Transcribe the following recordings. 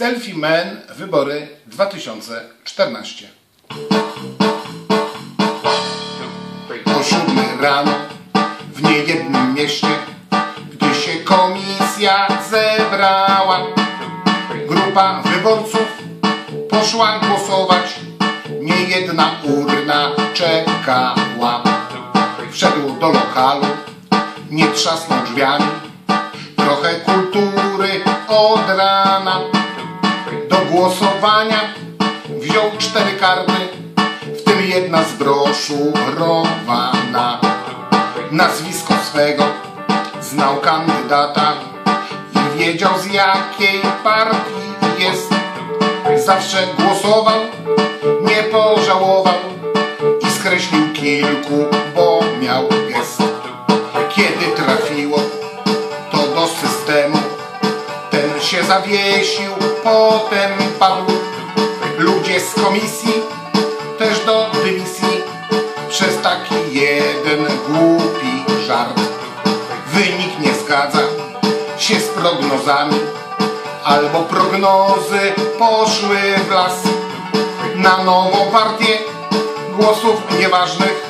Selfie Man Wybory 2014. O siódmej rano w niejednym mieście, gdy się komisja zebrała, grupa wyborców poszła głosować, niejedna urna czekała. Wszedł do lokalu, nie trzasnął drzwiami, trochę kultury od rana. Do głosowania wziął cztery karty, w tym jedna zbroszurowana. Nazwisko swego znał kandydata i wiedział z jakiej partii jest. Zawsze głosował, nie pożałował i skreślił kilku, zawiesił, potem padł. Ludzie z komisji też do dymisji przez taki jeden głupi żart. Wynik nie zgadza się z prognozami, albo prognozy poszły w las. Na nową partię głosów nieważnych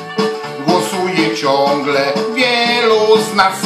głosuje ciągle wielu z nas.